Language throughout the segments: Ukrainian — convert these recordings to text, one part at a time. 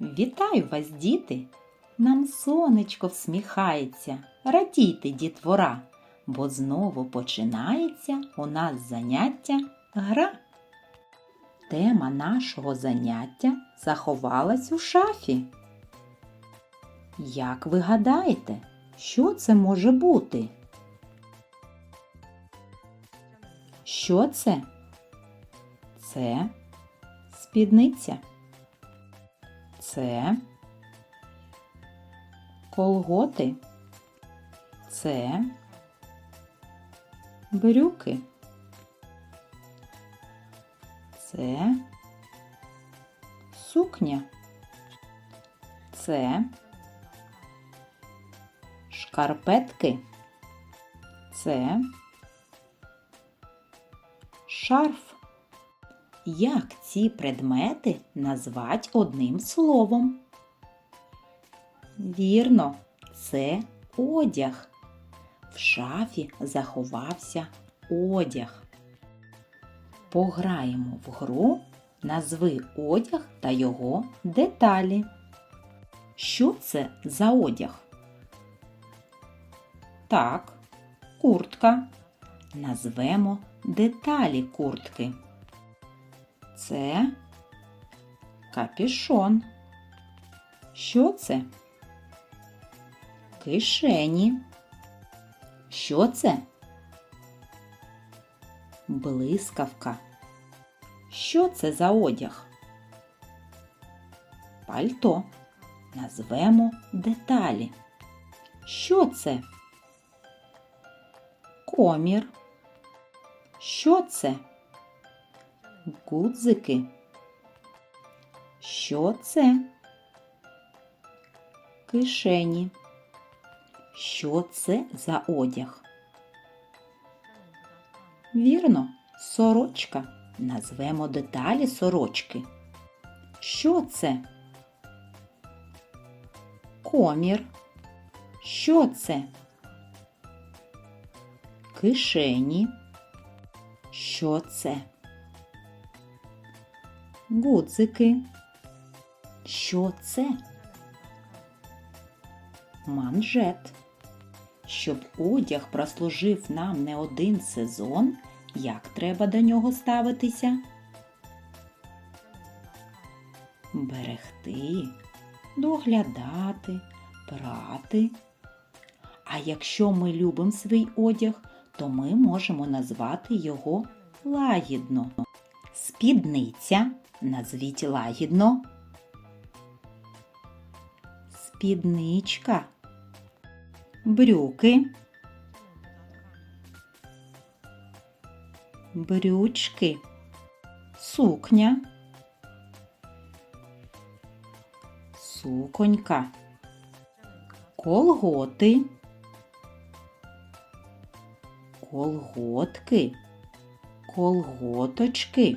Вітаю вас, діти! Нам сонечко всміхається, радійте, дітвора, бо знову починається у нас заняття гра. Тема нашого заняття заховалась у шафі. Як ви гадаєте, що це може бути? Що це? Це спідниця. Це колготи. Це брюки. Це сукня. Це шкарпетки. Це шарф. Як ці предмети назвать одним словом? Вірно, це одяг. В шафі заховався одяг. Пограємо в гру Назви одяг та його деталі. Що це за одяг? Так, куртка. Назвемо деталі куртки. Це капішон. Що це? Кишені. Що це? Блискавка. Що це за одяг? Пальто. Назвемо деталі. Що це? Комір. Що це? Гудзики. Що це? Кишені. Що це за одяг? Вірно, сорочка. Назвемо деталі сорочки. Що це? Комір. Що це? Кишені. Що це? Гудзики. Що це? Манжет. Щоб одяг прослужив нам не один сезон, як треба до нього ставитися? Берегти, доглядати, прати. А якщо ми любимо свій одяг, то ми можемо назвати його лагідно. Спідниця назвіть лагідно. Спідничка. Брюки. Брючки. Сукня. Суконька. Колготи. Колготки. Колготочки.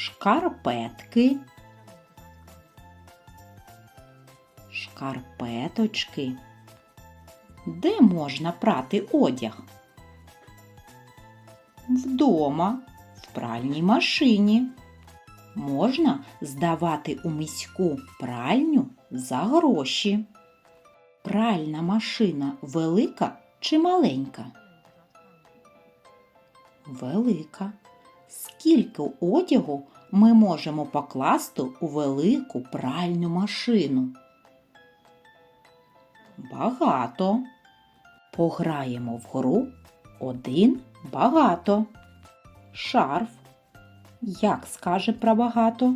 Шкарпетки. Шкарпеточки. Де можна прати одяг? Вдома, в пральній машині. Можна здавати у міську пральню за гроші. Пральна машина велика чи маленька? Велика. Скільки одягу ми можемо покласти у велику пральну машину? Багато. Пограємо в гру один багато. Шарф. Як скаже про багато?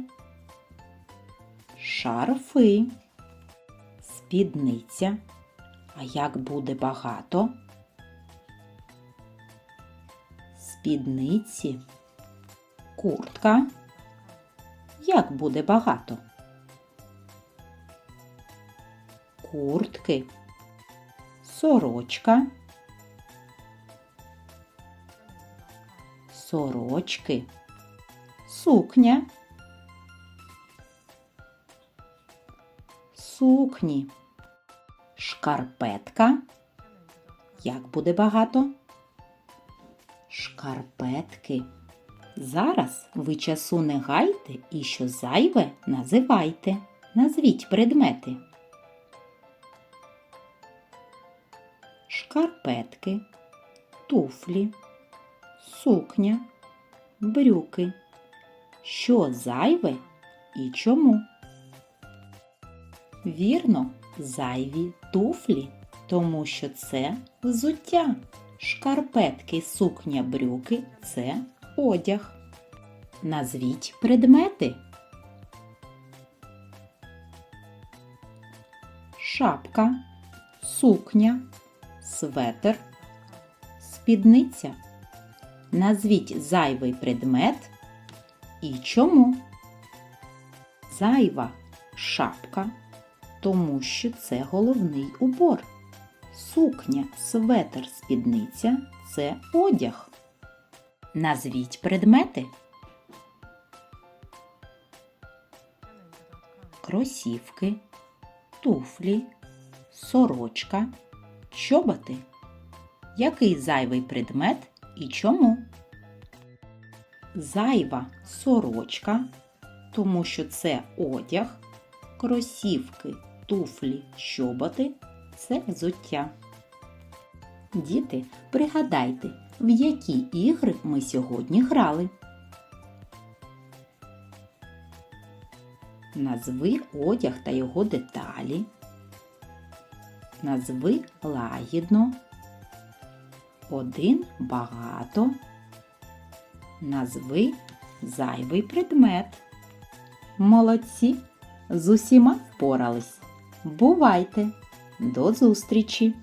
Шарфи. Спідниця. А як буде багато? Спідниці. Куртка. Як буде багато? Куртки. Сорочка. Сорочки. Сукня. Сукні. Шкарпетка. Як буде багато? Шкарпетки. Зараз ви часу не гайте і що зайве називайте. Назвіть предмети. Шкарпетки, туфлі, сукня, брюки. Що зайве і чому? Вірно, зайві туфлі, тому що це взуття. Шкарпетки, сукня, брюки це одяг. Назвіть предмети. Шапка, сукня, светр, спідниця. Назвіть зайвий предмет і чому. Зайва шапка, тому що це головний убор. Сукня, светр, спідниця це одяг. Назвіть предмети. Кросівки, туфлі, сорочка, чоботи. Який зайвий предмет і чому? Зайва сорочка, тому що це одяг, кросівки, туфлі, чоботи це взуття. Діти, пригадайте, в які ігри ми сьогодні грали. Назви одяг та його деталі. Назви лагідно. Один багато. Назви зайвий предмет. Молодці! З усіма впорались. Бувайте! До зустрічі!